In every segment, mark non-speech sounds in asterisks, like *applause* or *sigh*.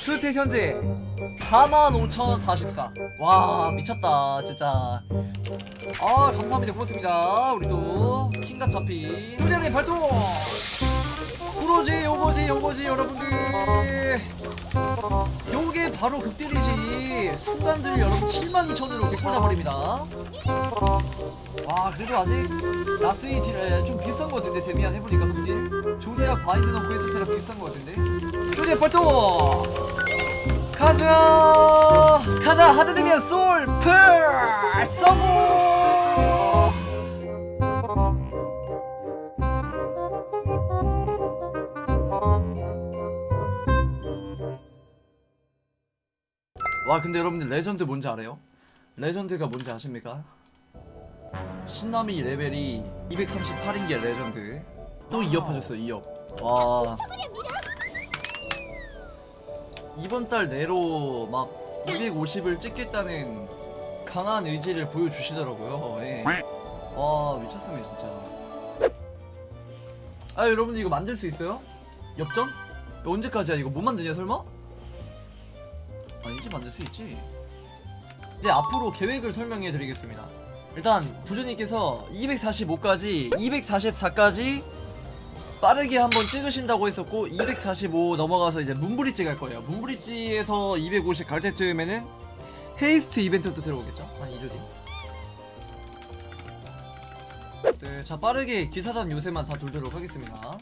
스탯 현재 45,044. 와 미쳤다 진짜. 아 감사합니다 고맙습니다. 우리도 킹갓 잡히. 투리안의 발동. 그러지 요거지 요거지 여러분들. 요게 바로 극딜이지. 순간들 여러분 72,000으로 개꽂아버립니다. 와 그래도 아직 라스이 딜좀 비싼 거 같은데 데미안 해보니까 극딜. 조디아 바인드 넣고 했을 때랑 비싼 거 같은데. 조디아 발동. 가자 가자 하드되면 솔플 성 와 근데 여러분들 레전드 뭔지 알아요? 레전드가 뭔지 아십니까? 신남이 레벨이 238인 게 레전드 또 2업 하셨어요 2업 와 이번 달 내로 막 250을 찍겠다는 강한 의지를 보여주시더라고요. 예. 와 미쳤습니다 진짜. 아 여러분들 이거 만들 수 있어요? 엽전? 언제까지야 이거 못 만드냐 설마? 만들 수 있지. 이제 앞으로 계획을 설명해 드리겠습니다. 일단 부조님께서 245까지 244까지 빠르게 한번 찍으신다고 했었고 245 넘어가서 이제 문브리지 갈 거예요. 문브리지에서 250 갈 때쯤에는 헤이스트 이벤트도 들어오겠죠. 한 2주 뒤. 네, 자 빠르게 기사단 요새만 다 돌도록 하겠습니다.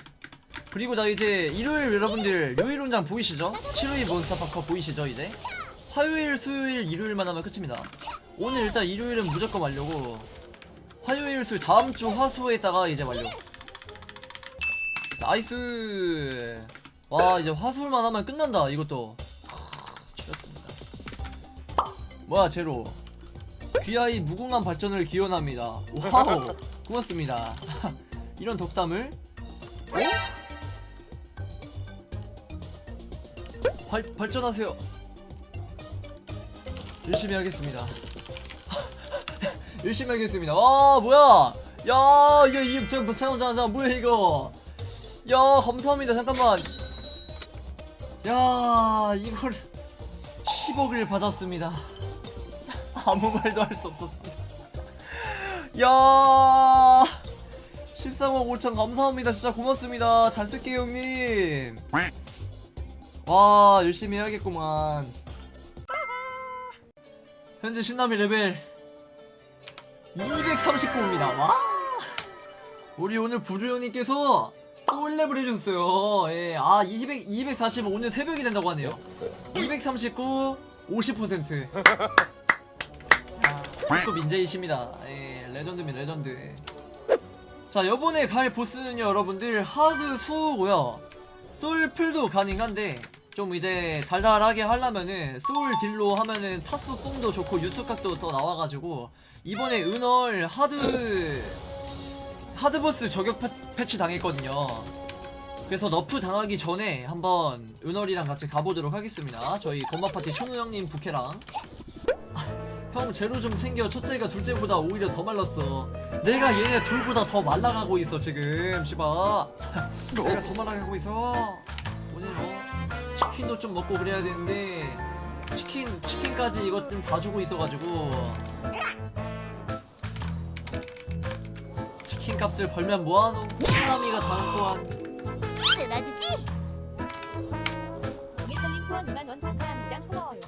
그리고 나 이제 일요일 여러분들 요일 혼장 보이시죠? 7위 몬스터파커 보이시죠 이제? 화요일, 수요일, 일요일만 하면 끝입니다. 오늘 일단 일요일은 무조건 완료고. 화요일, 수요일 다음 주 화수에다가 이제 완료. 나이스! 와 이제 화술만 하면 끝난다 이것도. 죽였습니다. 뭐야 제로. 귀하의 무궁한 발전을 기원합니다. 와우 고맙습니다. *laughs* 이런 덕담을? 어? 발, 발전하세요 열심히 하겠습니다. *laughs* 열심히 하겠습니다. 와 뭐야? 야 이거 이거 잠깐 잠깐 잠깐 뭐야 이거? 야 감사합니다. 잠깐만. 야 이걸 10억을 받았습니다. *laughs* 아무 말도 할 수 없었습니다. *laughs* 야 13억 5천 감사합니다. 진짜 고맙습니다. 잘 쓸게요 형님. 와 열심히 해야겠구만 현재 신남이 레벨 239입니다 와 우리 오늘 부주형님께서 또 1렙을 해줬어요. 예, 아, 200, 245 오늘 새벽이 된다고 하네요. 239, 50%. 아, 또 민재이십니다. 예, 레전드입니다, 레전드. 자, 요번에 갈 보스는요, 여러분들, 하드 수호고요 솔플도 가능한데, 좀 이제 달달하게 하려면은, 소울 딜로 하면은 타수 뽕도 좋고, 유튜각도 더 나와가지고, 이번에 은월 하드, 하드버스 저격 패, 패치 당했거든요. 그래서 너프 당하기 전에 한번 은월이랑 같이 가보도록 하겠습니다. 저희 건마 파티 총우 형님 부캐랑 형 제로 좀 챙겨. 첫째가 둘째보다 오히려 더 말랐어. 내가 얘네 둘보다 더 말라가고 있어 지금. 시바. *laughs* 내가 더 말라가고 있어. 치킨도 좀 먹고 그래야 되는데 치킨 치킨까지 이것 좀 다 주고 있어가지고 치킨 값을 벌면 뭐하노? 쓰러지지? 후원 2만 원 감사합니다. 고마워요.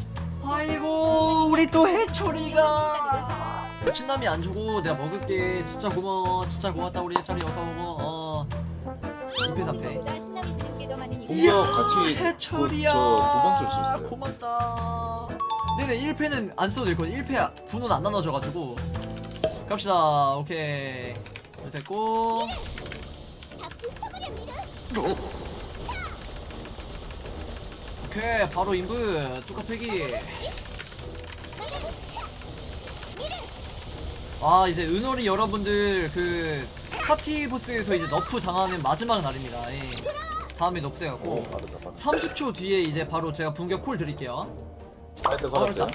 아이고 우리 또 해철이가. 신남이 안 주고 내가 먹을게. 진짜 고마워. 진짜 고맙다. 우리 해철이 어서 먹어. 어. 임페 삼페 같이 해철이야. 그, 저 도망 쓸수 있어요. 고맙다. 네네 1패는 안 써도 될거든 1패 분은 안 나눠져가지고. 갑시다. 오케이. 이렇게 됐고. 오케이 바로 인브. 뚜까패기. 아 이제 은월이 여러분들 그 파티 보스에서 이제 너프 당하는 마지막 날입니다. 예. 빠르다 빠르다. 30초 뒤에 이제 바로 제가 분격 콜 드릴게요. 바로 걸었어요?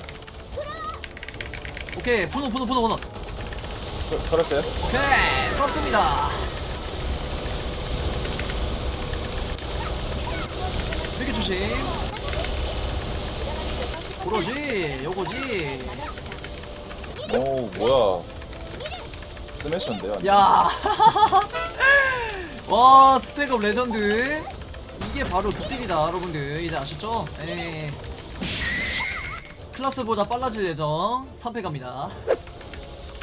오케이 분호 분호 분호 걸- 걸었어요? 오케이 썼습니다. 되게 조심. 그러지 요거지. 오 뭐야. 스매셔인데요 완전. 야. *laughs* 와 스펙업 레전드 이게 바로 극딜이다 여러분들. 이제 아셨죠? 예. 클라스보다 빨라질 예정. 3패 갑니다.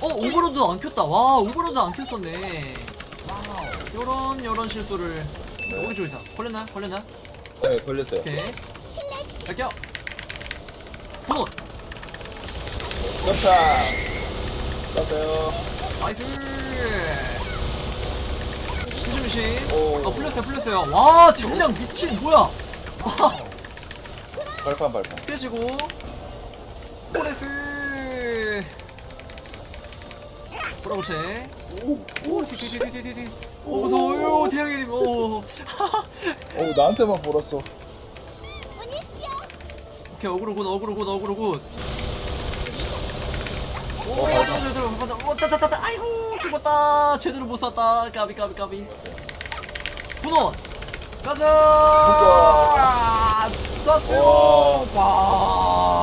어 오버로드 안 켰다. 와 오버로드 안 켰었네. 요런 요런 실수를. 네. 오기 좋다. 걸렸나? 걸렸나? 네 걸렸어요. 오케이. 갈게요. 굿. 땄어요. 나이스 조심조심 오. 아 풀렸어요 풀렸어요. 와 딜량 미친 뭐야? 와 발판 발판. 깨지고. 포레스. 브라우체 오 디디디디디디. 오 무서워요. 디양이님 오. *laughs* 오 나한테만 벌었어. 오케이 어그로 굿 어그로 굿 어그로 굿 오, 어, 야, 들어, 들어, 들어. 어, 따따 따 따. 아이고, 죽었다. 제대로 못 쐈다. 까비, 까비, 까비. 분원. 가자. 쐈어요. 와.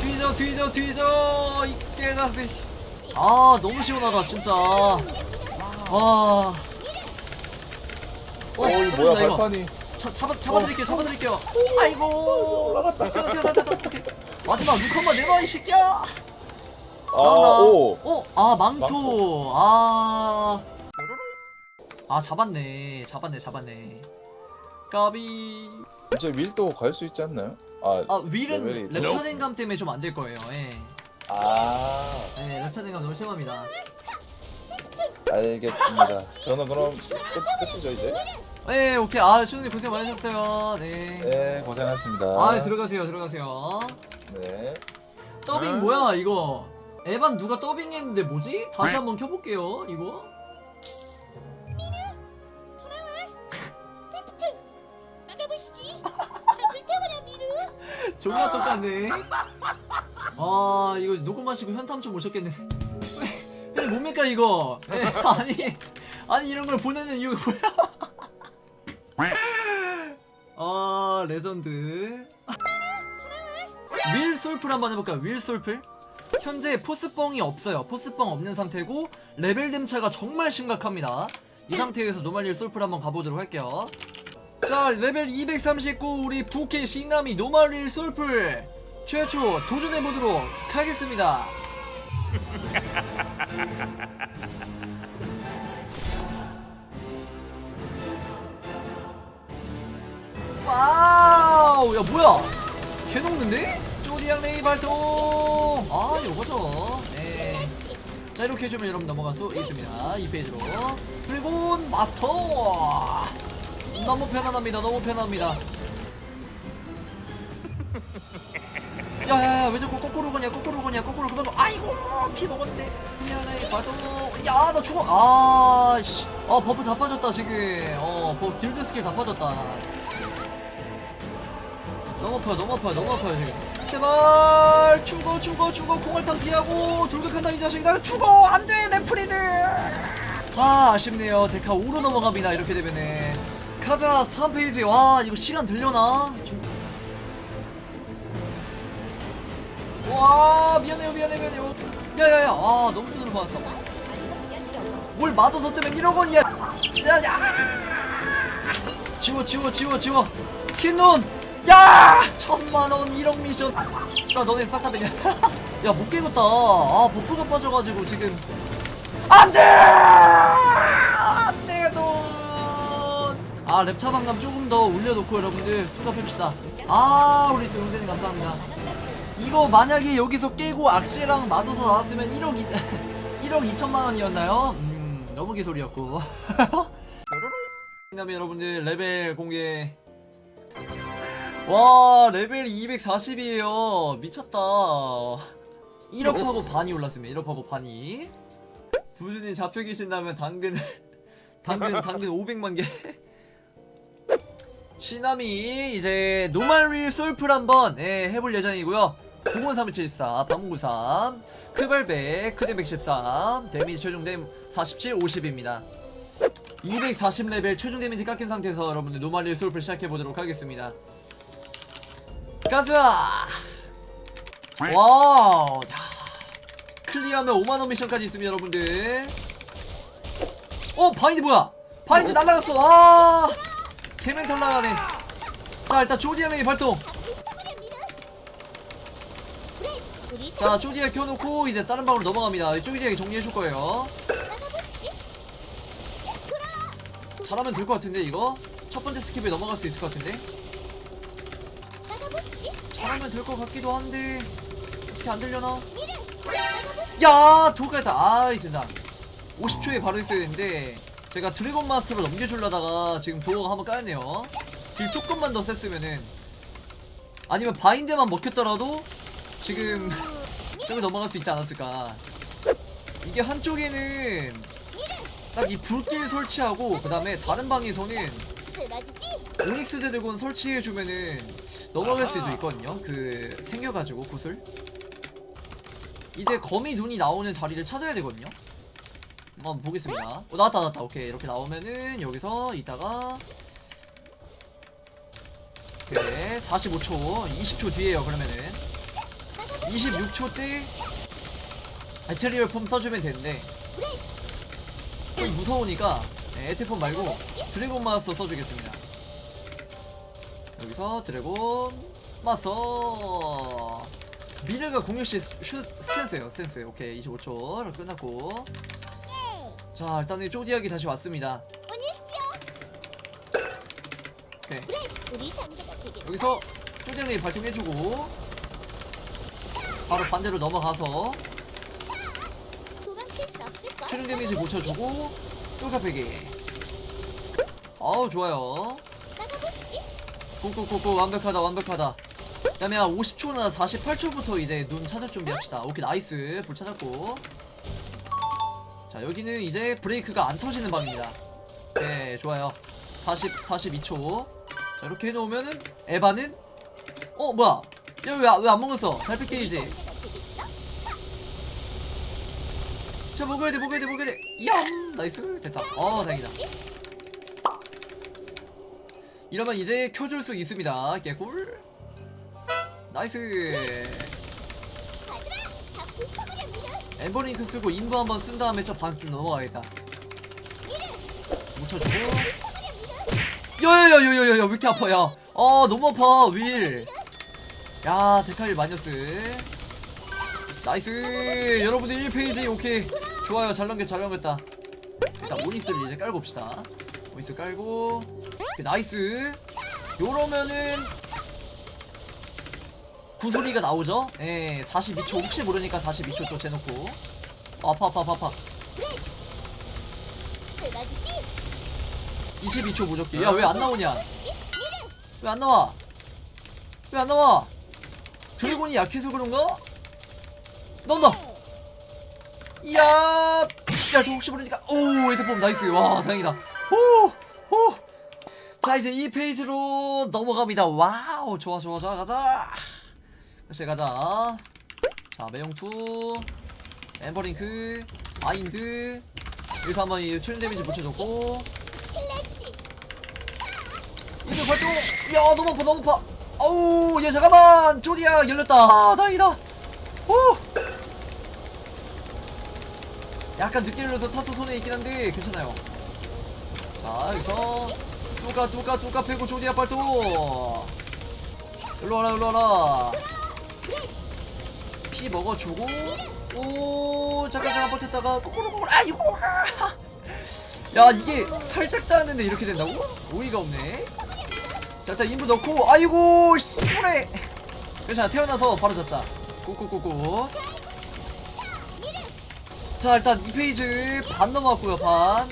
뒤져, 뒤져, 뒤져. 이 깨가시. 아, 너무 시원하다, 진짜. 와. 어, 오 떨어진다, 뭐야. 발판이 차, 잡아, 잡아드릴게요, 잡아드릴게요. 아이고. 올라갔다 뛰어다, 뛰어다, 오케이. 마지막 눈 한번 내놔, 이 새끼야. 나온다. 아오 어, 아, 망토. 망토. 아. 아, 잡았네. 잡았네, 잡았네. 까비. 이제 윌도 갈 수 있지 않나요? 아, 아, 윌은 레벨이 랩 차진감 때문에 좀 안 될 거예요. 예. 아 예, 랩 차진감 너무 심합니다. 알겠습니다 저는 그럼 끝, 끝이죠 이제 예, 오케이. 아, 시훈님 고생 많으셨어요. 네. 네 고생하셨습니다 아, 들어가세요, 들어가세요. 네 더빙 뭐야, 이거? 에반 누가 더빙했는데 뭐지? 다시 한번 켜볼게요, 이거. 미루. 존나 똑같네. 아 이거 녹음하시고 현탐 좀 오셨겠네. 왜 뭡니까 이거? 예, 아니 아니 이런 걸 보내는 이유가 뭐야? 아 레전드. 윌 솔플 한번 해볼까요? 윌 솔플? 현재 포스뻥이 없어요. 포스뻥 없는 상태고 레벨 댐차가 정말 심각합니다. 이 상태에서 노말릴 솔플 한번 가보도록 할게요. 자 레벨 239 우리 부캐 신남이 노말릴 솔플 최초 도전해보도록 하겠습니다 *laughs* 와우 야 뭐야? 개 녹는데? 쪼디양 레이 발동 아 요거죠. 네. 자 이렇게 해주면 여러분 넘어갈 수 있습니다. 이 페이지로. 드래곤 마스터. 너무 편안합니다. 너무 편합니다. 야야야 왜 자꾸 거꾸로 거냐 거꾸로 거냐 거꾸로 그만 거. 아이고 피 먹었네 야나 죽어. 아씨. 아 버프 다 빠졌다 지금. 어 버프 딜드 스킬 다 빠졌다 너무 아파요 너무 아파요 너무 아파요 지금. 제발 죽어 죽어 죽어 공을탕 피하고 돌격한다 이 자식 나 죽어 안돼 내 프리드! 아 아쉽네요. 데카 5로 넘어갑니다 이렇게 되면은. 가자 3페이지. 와 이거 시간 되려나? 좀- 와 미안해요 미안해 미안해요. 야야야 아 너무 두드러 맞았다. 뭘 맞아서 뜨면 1억 원이야. 야야. 지워 지워 지워 지워. 흰눈 야! 천만원 1억 미션. 야 너네 싹 다 되냐 *laughs* 야못 깨겠다. 아 버프가 빠져가지고 지금. 안돼! 안돼 돈아 랩 차방감 조금 더 올려놓고 여러분들 투가 팹시다. 아 우리 또 용재님 감사합니다. 이거 만약에 여기서 깨고 악시랑 마도서 나왔으면 1억 2, 1억 2천만 원이었나요? 음 너무 개소리였고. *laughs* 그다음에 여러분들 레벨 공개 와 레벨 240이에요. 미쳤다. 1억하고 반이 올랐습니다. 1억하고 반이. 부준이 잡혀 계신다면 당근 *laughs* 당근 당근 500만 개. 시나미 이제 노말릴 솔플 한번 예, 해볼 예정이고요. 01374 방문구삼 크발백 크덴 113 데미지 최종 댐47 50입니다. 240레벨 최종 데미지 깎인 상태에서 여러분들 노말리 솔플 시작해보도록 하겠습니다 가자. 와우. 야. 클리어하면 5만원 미션까지 있습니다 여러분들. 어 바인드 뭐야? 바인드 날라갔어. 와. 개멘탈 나가네. 자 일단 조디아맨이 발동 우리 자 쪼디아 켜놓고 이제 다른 방으로 넘어갑니다. 쪼디아게 정리해줄 거예요. 잘하면 될 것 같은데 이거? 첫 번째 스킵에 넘어갈 수 있을 것 같은데? 잘 하면 될 것 같기도 한데 어떻게 안 되려나? 야 도가다. 아이 진짜. 50초에 바로 있어야 되는데 제가 드래곤 마스터로 넘겨주려다가 지금 도어가 한번 까였네요. 딜 조금만 더 셌으면은 아니면 바인드만 먹혔더라도 지금 저기 넘어갈 수 있지 않았을까. 이게 한쪽에는 딱 이 불길 설치하고 그 다음에 다른 방에서는? 오닉스 드래곤 설치해주면은 넘어갈 수도 있거든요. 그 생겨가지고 구슬. 이제 거미 눈이 나오는 자리를 찾아야 되거든요. 한번 보겠습니다. 어, 나왔다 나왔다. 오케이. 이렇게 나오면은 여기서 이따가 오케이 45초 20초 뒤에요 그러면은. 26초 때 에테리얼 폼 써주면 되는데. 좀 무서우니까 네, 에테폼 말고 드래곤 마스터 써주겠습니다 여기서 드래곤 마스터 미르가 공격시 슈, 스탠스예요 스탠스. 오케이 25초 끝났고. 자 일단은 쪼디하기 다시 왔습니다. 오케이. 여기서 쪼디하기 발동해주고 바로 반대로 넘어가서? 최종 데미지 고쳐주고 뚫카페기. 아우 좋아요 꾹꾹꾹꾹 완벽하다 완벽하다. 그 다음에 한 50초나 48초부터 이제 눈 찾을 준비합시다. 오케이 나이스. 불 찾았고. 자 여기는 이제 브레이크가 안 터지는 방입니다. 네 좋아요. 40, 42초. 자 이렇게 해놓으면은 에바는 어 뭐야? 야왜왜 안 먹었어? 달빛 게이지? 자 먹어야 돼 먹어야 돼 먹어야 돼. 얌! 나이스. 됐다. 어 다행이다 이러면 이제 켜줄 수 있습니다. 개꿀. 나이스. 엠버링크 쓰고 인부 한번 쓴 다음에 저반좀 넘어가겠다. 묻혀주고. 야야야야야야 왜 이렇게 아파 야아 너무 아파 윌야 데카일 마이너스. 나이스. 여러분들 1페이지 오케이. 좋아요. 잘 넘겼 잘 넘겼다. 일단 모니스를 이제 깔고 봅시다. 모니스 깔고 오케이, 나이스. 요러면은 구소리가 나오죠? 예 42초. 혹시 모르니까 42초 또 재놓고. 어, 아파 아파 아파 아파. 쓰러지지? 22초 무적기 야 왜 안 나오냐? 왜 안 나와? 왜 안 나와? 드래곤이 약해서 그런가? 나온다 이야! 야 저 혹시 모르니까. 오 에드폼. 나이스. 와 다행이다. 오오 자 이제 이 페이지로 넘어갑니다. 와우 좋아 좋아. 좋아 가자. 다시 가자. 자 매용투 엠버링크 마인드. 여기서 한번 이 최종 데미지 붙여줬고. 이거 발동. 야 너무 아파 너무 아파. 어우 야 잠깐만. 조디야 열렸다. 다행이다. 오 약간 늦게 열려서 타소 손에 있긴 한데 괜찮아요. 자 여기서 뚜까 뚜까 뚜까 패고 조디야 발동 일로 와라 일로 와라. 피 먹어주고. 오 잠깐 잠깐 버텼다가 꼬꼬로꼬꼬로 아이고 야 이게 살짝 닿았는데 이렇게 된다고? 오이가 없네. 자 일단 인부 넣고 아이고 씨부레. 괜찮아 태어나서 바로 잡자. 꾹꾹꾹꾹. 자 일단 이 페이지 반 넘어갔고요 반.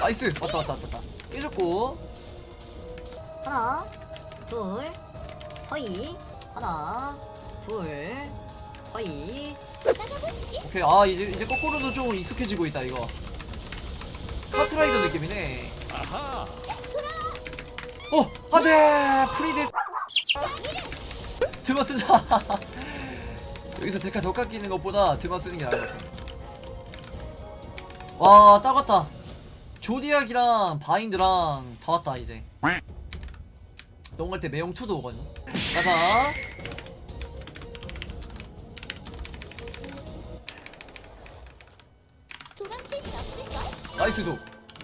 나이스. 왔다 왔다 왔다 왔다. 깨졌고 하나, 둘, 서희, 하나, 둘, 서희. 오케이 아 이제 이제 거꾸로도 좀 익숙해지고 있다 이거. 카트라이더 느낌이네. 어 안돼 프리드. 드마 쓰자. 여기서 데카 더 깎이는 것보다 드마 쓰는 게 나을 것 같아. 와 따갔다. 조디악이랑 바인드랑 다 왔다 이제 넘어갈 때 매용 2도 오거든 가자 도망칠 수 없을걸? 나이스 도.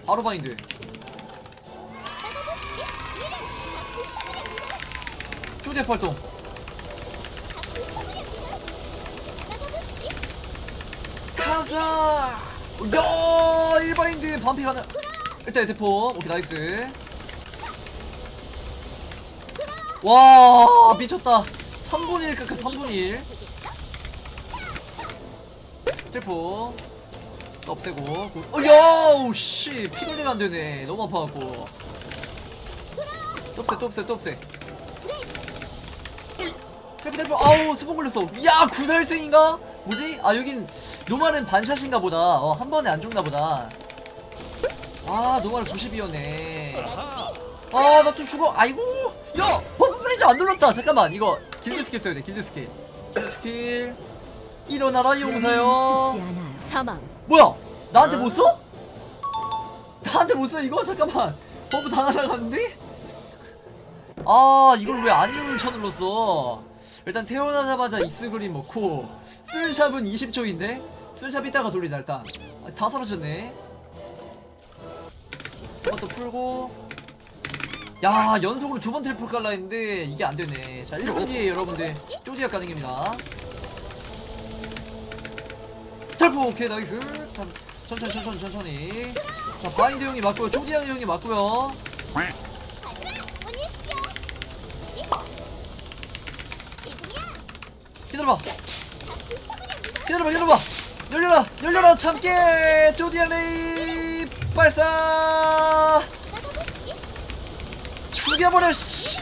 바로 바인드. 조디악 활동. 가자. 야 일바인드 반피 가능. 일단 대포 오케이 나이스 와 미쳤다. 3분의 1 깎아 3분의 1 대포 없애고. 어야 씨. 피글링 안 되네. 너무 아파갖고. 또 없애 또 없애 또 없애. 대포 대포 아우 스폰 걸렸어. 야 구살생인가? 뭐지? 아 여긴 노말은 반샷인가 보다. 어, 한 번에 안 죽나 보다. 아 노말 90이었네. 아 나 또 죽어. 아이고. 야 버프 프리즈 안 눌렀다. 잠깐만 이거 길드 스킬 써야 돼 길드 스킬. 길드 스킬. 일어나라 용사여 죽지 않아요. 사망. 뭐야? 나한테 못 써? 나한테 못 써 이거? 잠깐만. 버프 다 날아갔는데? 아 이걸 왜 아니오를 쳐눌렀어? 일단 태어나자마자 익스그린 먹고 쓸샵은 20초인데? 쓸샵 이따가 돌리자 일단. 아, 다 사라졌네. 이것도 풀고 야 연속으로 두번 텔포 깔라 했는데 이게 안 되네. 자 1분 뒤에 여러분들 쪼디약 가능입니다. 텔포 오케이 나이스. 참, 천천히 천천히 천천히. 자 바인드 형이 맞고요. 쪼디약 형이 맞고요. 기다려봐. 기다려봐 기다려봐. 열려라 열려라 참깨! 쪼디약 레이 발사 죽여버려 씨.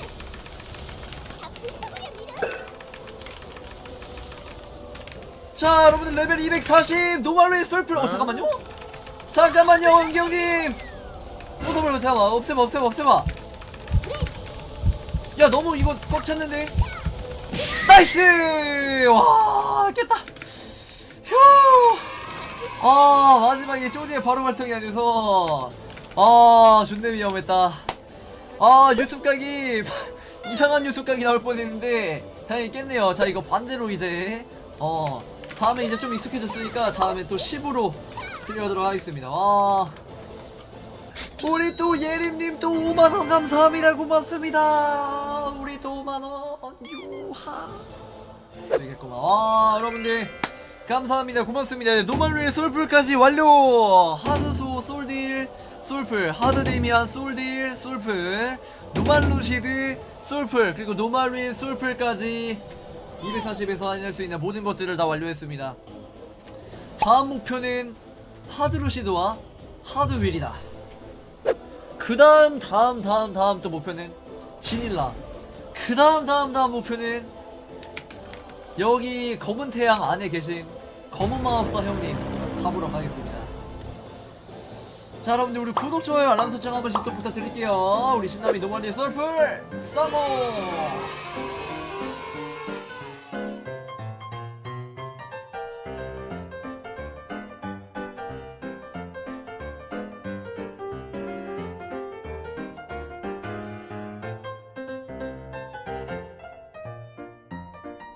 자 여러분들 레벨 240 노말웨이 솔플 어 잠깐만요. 잠깐만요 원경님. 웃어버려 잠깐만. 없애봐 없애봐 없애봐. 야 너무 이거 꽉 찼는데. 나이스! 와 깼다. 휴아 마지막에 쪼디의 바로 발동이 안 돼서. 아 존내 위험했다 아 유튜브 각이 *laughs* 이상한 유튜브 각이 나올 뻔했는데 다행히 깼네요. 자 이거 반대로 이제 어 다음에 이제 좀 익숙해졌으니까 다음에 또 10으로 클리어하도록 하겠습니다. 와. 우리 또 예림님 또 5만원 감사합니다 고맙습니다. 우리 또 5만원 유하. 되겠구만 와 여러분들 감사합니다. 고맙습니다. 노말루의 솔풀까지 완료! 하드소 솔풀 하드데미안 솔딜 솔풀 노말루시드 솔풀 그리고 노말루의 솔풀까지 240에서 할수 있는 모든 것들을 다 완료했습니다. 다음 목표는 하드루시드와 하드윌이다. 그 다음 다음 다음 다음 또 목표는 지닐라. 그 다음 다음 다음 목표는 여기 검은 태양 안에 계신 검은 마법사 형님 잡으러 가겠습니다 자 여러분들 우리 구독 좋아요 알람 설정 한 번씩 또 부탁드릴게요. 우리 신남이 노멀리 썰풀 썸머